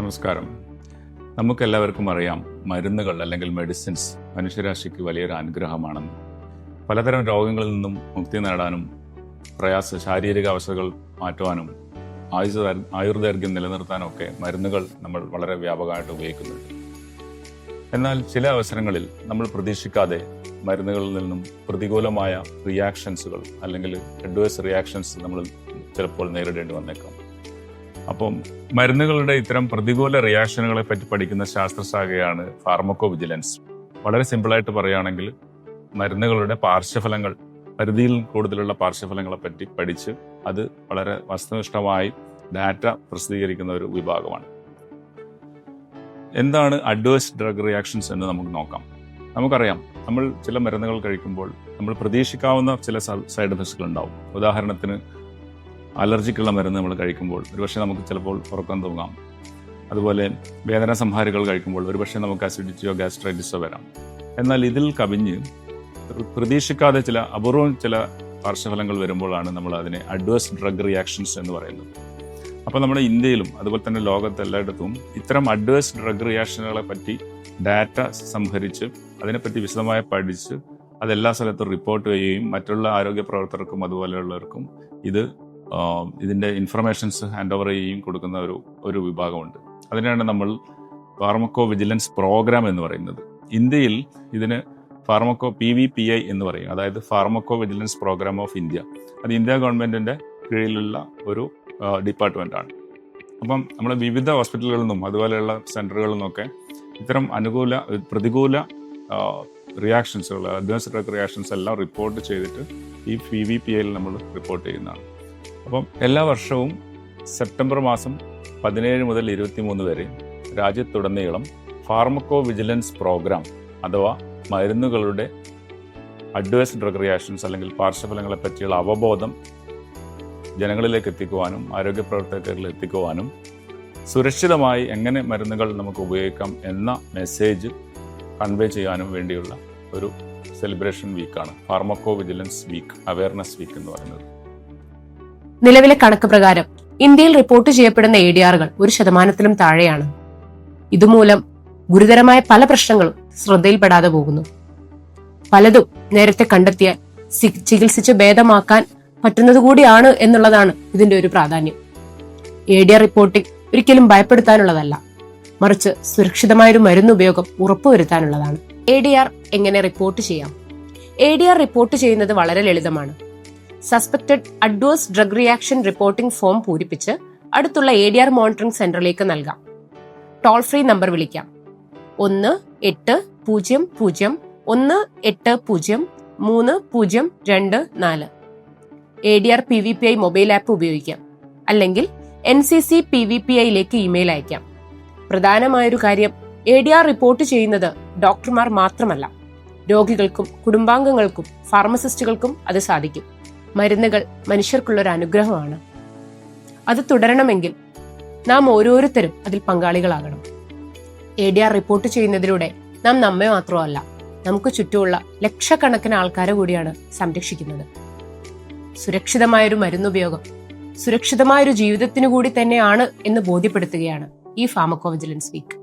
നമസ്കാരം. നമുക്കെല്ലാവർക്കും അറിയാം മരുന്നുകൾ അല്ലെങ്കിൽ മെഡിസിൻസ് മനുഷ്യരാശിക്ക് വലിയൊരു അനുഗ്രഹമാണെന്ന്. പലതരം രോഗങ്ങളിൽ നിന്നും മുക്തി നേടാനും പ്രയാസ ശാരീരിക അവസ്ഥകൾ മാറ്റുവാനും ആയുസ് ആയുർദൈർഘ്യം നിലനിർത്താനും ഒക്കെ മരുന്നുകൾ നമ്മൾ വളരെ വ്യാപകമായിട്ട് ഉപയോഗിക്കുന്നുണ്ട്. എന്നാൽ ചില അവസരങ്ങളിൽ നമ്മൾ പ്രതീക്ഷിക്കാതെ മരുന്നുകളിൽ നിന്നും പ്രതികൂലമായ റിയാക്ഷൻസുകൾ അല്ലെങ്കിൽ അഡ്വേഴ്സ് റിയാക്ഷൻസ് നമ്മൾ ചിലപ്പോൾ നേരിടേണ്ടി വന്നേക്കാം. അപ്പം മരുന്നുകളുടെ ഇത്തരം പ്രതികൂല റിയാക്ഷനുകളെ പറ്റി പഠിക്കുന്ന ശാസ്ത്രശാഖയാണ് ഫാർമക്കോ വിജിലൻസ് വളരെ സിമ്പിളായിട്ട് പറയുകയാണെങ്കിൽ മരുന്നുകളുടെ പാർശ്വഫലങ്ങൾ പരിധിയിൽ കൂടുതലുള്ള പാർശ്വഫലങ്ങളെ പറ്റി പഠിച്ച് അത് വളരെ വസ്തുനിഷ്ഠമായി ഡാറ്റ പ്രസിദ്ധീകരിക്കുന്ന ഒരു വിഭാഗമാണ്. എന്താണ് അഡ്വേഴ്സ് ഡ്രഗ് റിയാക്ഷൻസ് എന്ന് നമുക്ക് നോക്കാം. നമുക്കറിയാം നമ്മൾ ചില മരുന്നുകൾ കഴിക്കുമ്പോൾ നമ്മൾ പ്രതീക്ഷിക്കാവുന്ന ചില സൈഡ് എഫക്ട്സുകൾ ഉണ്ടാവും. ഉദാഹരണത്തിന് അലർജിക്കുള്ള മരുന്ന് നമ്മൾ കഴിക്കുമ്പോൾ ഒരുപക്ഷെ നമുക്ക് ചിലപ്പോൾ ഉറക്കം തൂങ്ങാം. അതുപോലെ വേദന സംഹാരികൾ കഴിക്കുമ്പോൾ ഒരുപക്ഷെ നമുക്ക് അസിഡിറ്റിയോ ഗാസ്ട്രൈറ്റിസോ വരാം. എന്നാൽ ഇതിൽ കവിഞ്ഞ് പ്രതീക്ഷിക്കാതെ ചില അപൂർവം ചില പാർശ്വഫലങ്ങൾ വരുമ്പോഴാണ് നമ്മൾ അതിനെ അഡ്വേഴ്സ് ഡ്രഗ് റിയാക്ഷൻസ് എന്ന് പറയുന്നത്. അപ്പോൾ നമ്മുടെ ഇന്ത്യയിലും അതുപോലെ തന്നെ ലോകത്ത് എല്ലായിടത്തും ഇത്തരം അഡ്വേഴ്സ് ഡ്രഗ് റിയാക്ഷനുകളെ പറ്റി ഡാറ്റ സംഭരിച്ച് അതിനെപ്പറ്റി വിശദമായി പഠിച്ച് അതെല്ലാ സ്ഥലത്തും റിപ്പോർട്ട് ചെയ്യുകയും മറ്റുള്ള ആരോഗ്യ പ്രവർത്തകർക്കും അതുപോലെയുള്ളവർക്കും ഇത് ഇതിന്റെ ഇൻഫർമേഷൻസ് ഹാൻഡ് ഓവർ ചെയ്യുകയും കൊടുക്കുന്ന ഒരു ഒരു വിഭാഗമുണ്ട്. അതിനാണ് നമ്മൾ ഫാർമക്കോ വിജിലൻസ് പ്രോഗ്രാം എന്ന് പറയുന്നത്. ഇന്ത്യയിൽ ഇതിന് pharmaco P V P I എന്ന് പറയും. അതായത് pharmacovigilance programme of India അത് ഇന്ത്യ ഗവൺമെന്റിന്റെ കീഴിലുള്ള ഒരു ഡിപ്പാർട്ട്മെന്റ് ആണ്. അപ്പം നമ്മൾ വിവിധ ഹോസ്പിറ്റലുകളിൽ നിന്നും അതുപോലെയുള്ള സെന്ററുകളിൽ നിന്നൊക്കെ ഇത്തരം അനുകൂല പ്രതികൂല റിയാക്ഷൻസുകൾ അഡ്വാൻസ് റിയാക്ഷൻസ് എല്ലാം റിപ്പോർട്ട് ചെയ്തിട്ട് ഈ പി വി പി ഐയിൽ നമ്മൾ റിപ്പോർട്ട് ചെയ്യുന്നതാണ്. അപ്പം എല്ലാ വർഷവും സെപ്റ്റംബർ മാസം പതിനേഴ് മുതൽ ഇരുപത്തിമൂന്ന് വരെ രാജ്യത്തുടനീളം ഫാർമക്കോ വിജിലൻസ് പ്രോഗ്രാം അഥവാ മരുന്നുകളുടെ അഡ്വേഴ്സ് ഡ്രഗ് റിയാക്ഷൻസ് അല്ലെങ്കിൽ പാർശ്വഫലങ്ങളെ പറ്റിയുള്ള അവബോധം ജനങ്ങളിലേക്ക് എത്തിക്കുവാനും ആരോഗ്യ പ്രവർത്തകരിൽ എത്തിക്കുവാനും സുരക്ഷിതമായി എങ്ങനെ മരുന്നുകൾ നമുക്ക് ഉപയോഗിക്കാം എന്ന മെസ്സേജ് കൺവേ ചെയ്യാനും വേണ്ടിയുള്ള ഒരു സെലിബ്രേഷൻ വീക്കാണ് pharmacovigilance week awareness week എന്ന് പറയുന്നത്. നിലവിലെ കണക്ക് പ്രകാരം ഇന്ത്യയിൽ റിപ്പോർട്ട് ചെയ്യപ്പെടുന്ന എ ഡി ആറുകൾ ഒരു ശതമാനത്തിലും താഴെയാണ്. ഇതുമൂലം ഗുരുതരമായ പല പ്രശ്നങ്ങളും ശ്രദ്ധയിൽപ്പെടാതെ പോകുന്നു. പലതും നേരത്തെ കണ്ടെത്തിയാൽ ചികിത്സിച്ച് ഭേദമാക്കാൻ പറ്റുന്നത് കൂടിയാണ് എന്നുള്ളതാണ് ഇതിന്റെ ഒരു പ്രാധാന്യം. എ ഡി ആർ റിപ്പോർട്ടിംഗ് ഒരിക്കലും ഭയപ്പെടുത്താനുള്ളതല്ല. മറിച്ച് സുരക്ഷിതമായൊരു മരുന്ന് ഉപയോഗം ഉറപ്പുവരുത്താനുള്ളതാണ്. എ ഡി ആർ എങ്ങനെ റിപ്പോർട്ട് ചെയ്യാം? എ ഡി ആർ റിപ്പോർട്ട് ചെയ്യുന്നത് വളരെ ലളിതമാണ്. Suspected adverse drug reaction reporting form പൂരിപ്പിച്ച് അടുത്തുള്ള എ ഡി ആർ മോണിറ്ററിംഗ് സെന്ററിലേക്ക് നൽകാം. ടോൾ ഫ്രീ നമ്പർ വിളിക്കാം. ഒന്ന് എട്ട് പൂജ്യം പൂജ്യം ഒന്ന് എട്ട് പൂജ്യം മൂന്ന് പൂജ്യം രണ്ട് നാല്. A D R P V P I mobile app ഉപയോഗിക്കാം. അല്ലെങ്കിൽ N C C P V P ഐയിലേക്ക് email അയക്കാം. പ്രധാനമായൊരു കാര്യം എ ഡി ആർ റിപ്പോർട്ട് ചെയ്യുന്നത് ഡോക്ടർമാർ മാത്രമല്ല. രോഗികൾക്കും കുടുംബാംഗങ്ങൾക്കും ഫാർമസിസ്റ്റുകൾക്കും അത് സാധിക്കും. മരുന്നുകൾ മനുഷ്യർക്കുള്ള ഒരു അനുഗ്രഹമാണ്. അത് തുടരണമെങ്കിൽ നാം ഓരോരുത്തരും അതിൽ പങ്കാളികളാകണം. എ ഡി ആർ റിപ്പോർട്ട് ചെയ്യുന്നതിലൂടെ നാം നമ്മെ മാത്രമല്ല നമുക്ക് ചുറ്റുമുള്ള ലക്ഷക്കണക്കിന് ആൾക്കാരെ കൂടിയാണ് സംരക്ഷിക്കുന്നത്. സുരക്ഷിതമായൊരു മരുന്നുപയോഗം സുരക്ഷിതമായൊരു ജീവിതത്തിനു കൂടി തന്നെയാണ് എന്ന് ബോധ്യപ്പെടുത്തുകയാണ് ഈ ഫാമക്കോ വിജിലൻസ് വീക്ക്